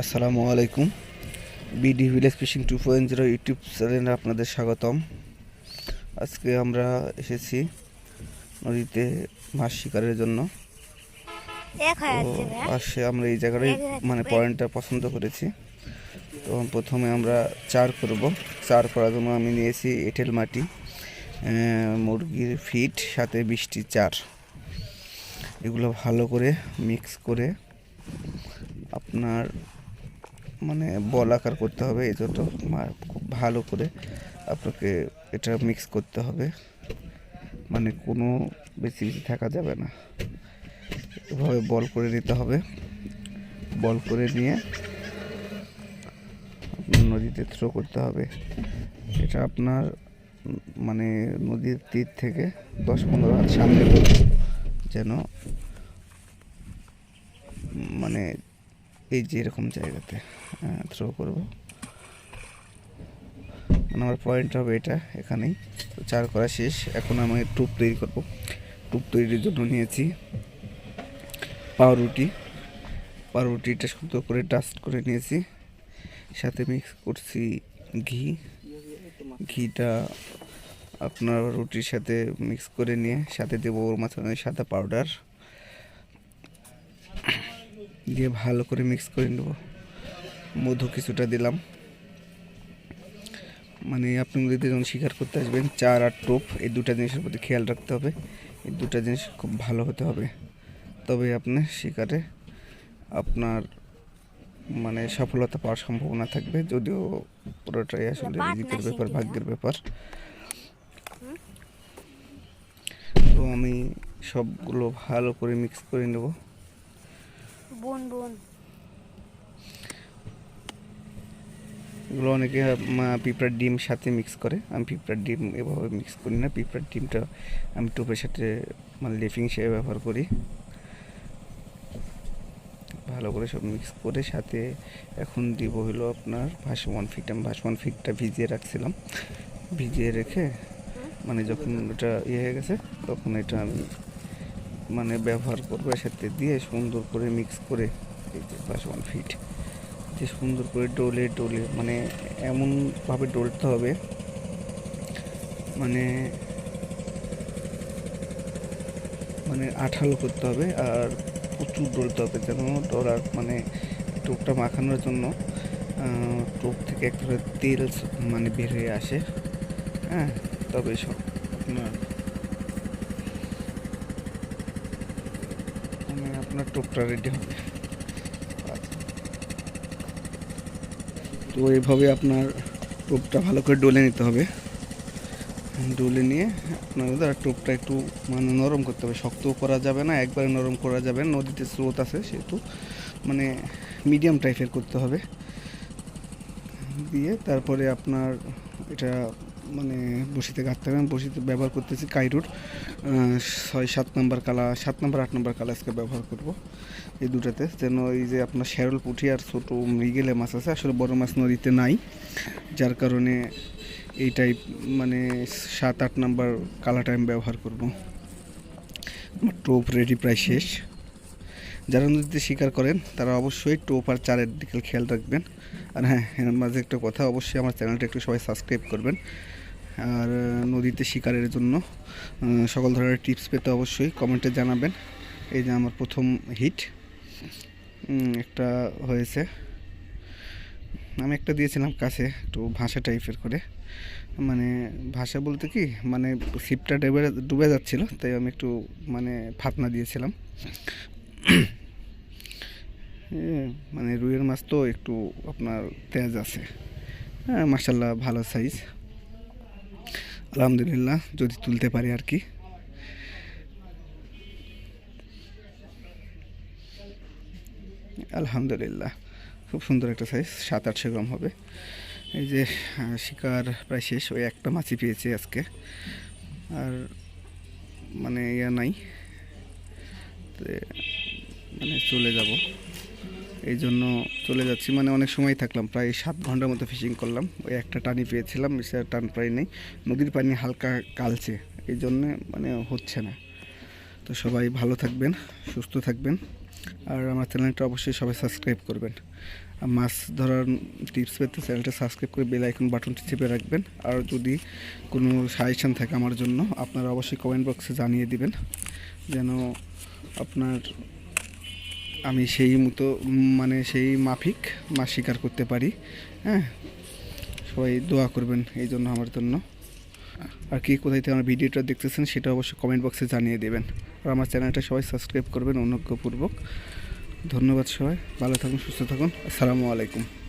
আসসালামু আলাইকুম। BD village fishing two point zero YouTube চ্যানেলে আপনাদের স্বাগতম। আজকে আমরা এসেছি নদীতে মাছ শিকারের জন্য। পাশে আমরা এই জায়গাটাই মানে পয়েন্টটা পছন্দ করেছি। তো প্রথমে আমরা চার করব। চার করার জন্য আমি নিয়েছি এঁটেল মাটি মুরগির ফিট সাথে বৃষ্টি চার। এগুলো ভালো করে মিক্স করে আপনার মানে বল আকার করতে হবে, এই জন্য খুব ভালো করে আপনাকে এটা মিক্স করতে হবে। মানে কোনো বেশি বেশি থাকা যাবে না। এভাবে বল করে নিতে হবে। বল করে নিয়ে নদীতে থ্রো করতে হবে। এটা আপনার মানে নদীর তীর থেকে দশ পনেরো হাত সামনে যেন মানে এই যে এরকম জায়গাতে থ্রো করব। মানে আমার পয়েন্ট হবে এটা, এখানেই। তো চার করা শেষ। এখন আমি টুপ তৈরি করব। টুপ তৈরির জন্য নিয়েছি পাউরুটি। পাউরুটিটা সুন্দর করে ডাস্ট করে নিয়েছি। সাথে মিক্স করছি ঘি। ঘিটা আপনার রুটির সাথে মিক্স করে নিয়ে, সাথে দেবো ওর মাঝখানে সাদা পাউডার দিয়ে ভালো করে মিক্স করে নেব। মধু কিছুটা দিলাম। মানে আপনি যদি যখন শিকার করতে আসবেন চার আর টোপ এই দুটা জিনিসের প্রতি খেয়াল রাখতে হবে। এই দুটা জিনিস খুব ভালো হতে হবে। তবে আপনি শিকারে আপনার মানে সফলতা পাওয়ার সম্ভাবনা থাকবে যদিও পুরোটাই আসলে রিজিকের ব্যাপার ভাগ্যের ব্যাপার। তো আমি সবগুলো ভালো করে মিক্স করে নেব। বোন বোন। এগুলো অনেকে পিঁপড়ার ডিম সাথে মিক্স করে। আমি পিঁপড়ার ডিম এভাবে মিক্স করি না। পিঁপড়ার ডিমটা আমি টোপের সাথে মানে লেফিং হিসেবে ব্যবহার করি। ভালো করে সব মিক্স করে সাথে এখন দিব হলো আপনার ভাসমান ফিট। আমি ভাসমান ফিটটা ভিজিয়ে রাখছিলাম। ভিজিয়ে রেখে মানে যখন এটা ইয়ে হয়ে গেছে তখন এটা আমি মানে ব্যবহার করবে সাথে দিয়ে সুন্দর করে মিক্স করে এই যে ভাসমান ফিট যে সুন্দর করে ডোলে ডোলে মানে এমনভাবে ডলতে হবে মানে মানে আঠালো করতে হবে আর প্রচুর ডলতে হবে যেন ডলার মানে টোপটা মাখানোর জন্য টোপ থেকে এক ধরনের তেল মানে বের হয়ে আসে হ্যাঁ তবে সব আপনার মানে আপনার টোপটা রেডি হবে। তো এইভাবে আপনার টোপটা ভালো করে ডলে নিতে হবে। ডলে নিয়ে আপনার টোপটা একটু মানে নরম করতে হবে। শক্তও করা যাবে না, একবারে নরম করা যাবে নদীতে স্রোত আছে সেহেতু মানে মিডিয়াম টাইপের করতে হবে। দিয়ে তারপরে আপনার এটা মানে বসিতে গাঁথতে হবে। বসিতে ব্যবহার করতেছি কাইরুর। ছয়, সাত নম্বর কালা, সাত নম্বর, আট নম্বর কালা আজকে ব্যবহার করব এই দুটাতে। যেন এই যে আপনার শ্যারল পুঁটি আর ছোটো মৃগেলে মাছ আছে, আসলে বড় মাছ নদীতে নাই। যার কারণে এই টাইপ মানে সাত, আট নম্বর কালাটা আমি ব্যবহার করব। আমার টোপ রেডি প্রায় শেষ। যারা নদীতে শিকার করেন, তারা অবশ্যই টোপ আর চারের দিকে খেয়াল রাখবেন। আর হ্যাঁ এর মাঝে একটা কথা অবশ্যই আমার চ্যানেলটা একটু সবাই সাবস্ক্রাইব করবেন। আর নদীতে শিকারের জন্য সকল ধরনের টিপস পেতে অবশ্যই কমেন্টে জানাবেন। এই যে আমার প্রথম হিট একটা হয়েছে। আমি একটা দিয়েছিলাম কাছে, একটু ভাষা টাইপের করে। মানে ভাষা বলতে কি মানে শিপটা ডুবে ডুবে যাচ্ছিল, তাই আমি একটু মানে ফাতনা দিয়েছিলাম। মানে রুইয়ের মাছ তো একটু আপনার তেজ আছে। হ্যাঁ মার্শাল্লাহ ভালো সাইজ আলহামদুলিল্লাহ, যদি তুলতে পারি আর কি। আলহামদুলিল্লাহ, খুব সুন্দর একটা সাইজ সাত আটশো গ্রাম হবে। এই যে শিকার প্রায় শেষ, ওই একটা মাছই পেয়েছে আজকে। আর মানে ইয়া নাই। মানে চলে যাব। এই জন্য চলে যাচ্ছি। মানে অনেক সময় থাকলাম। প্রায় সাত ঘণ্টার মতো ফিশিং করলাম। ওই একটা টানি পেয়েছিলাম বেশি টান প্রায় নেই নদীর পানি হালকা কালচে। এই জন্যে মানে হচ্ছে না। তো সবাই ভালো থাকবেন, সুস্থ থাকবেন। আর আমার চ্যানেলটা অবশ্যই সবাই সাবস্ক্রাইব করবেন। আর মাছ ধরার টিপস পেতে চ্যানেলটা সাবস্ক্রাইব করে বেল আইকন বাটনটি চেপে রাখবেন। আর যদি কোনো সাজেশান থাকে আমার জন্য, আপনারা অবশ্যই কমেন্ট বক্সে জানিয়ে দিবেন। যেন আপনার, আমি সেই মতো মানে সেই মাফিক মাছ শিকার করতে পারি হ্যাঁ? সবাই দোয়া করবেন এই জন্য আমার জন্য। আর কি কোথায় আমার ভিডিওটা দেখতেছেন সেটা অবশ্যই কমেন্ট বক্সে জানিয়ে দেবেন। আর আমার চ্যানেলটা সবাই সাবস্ক্রাইব করবেন, অনুগ্রহপূর্বক। ধন্যবাদ সবাই, ভালো থাকুন, সুস্থ থাকুন। আসসালামু আলাইকুম।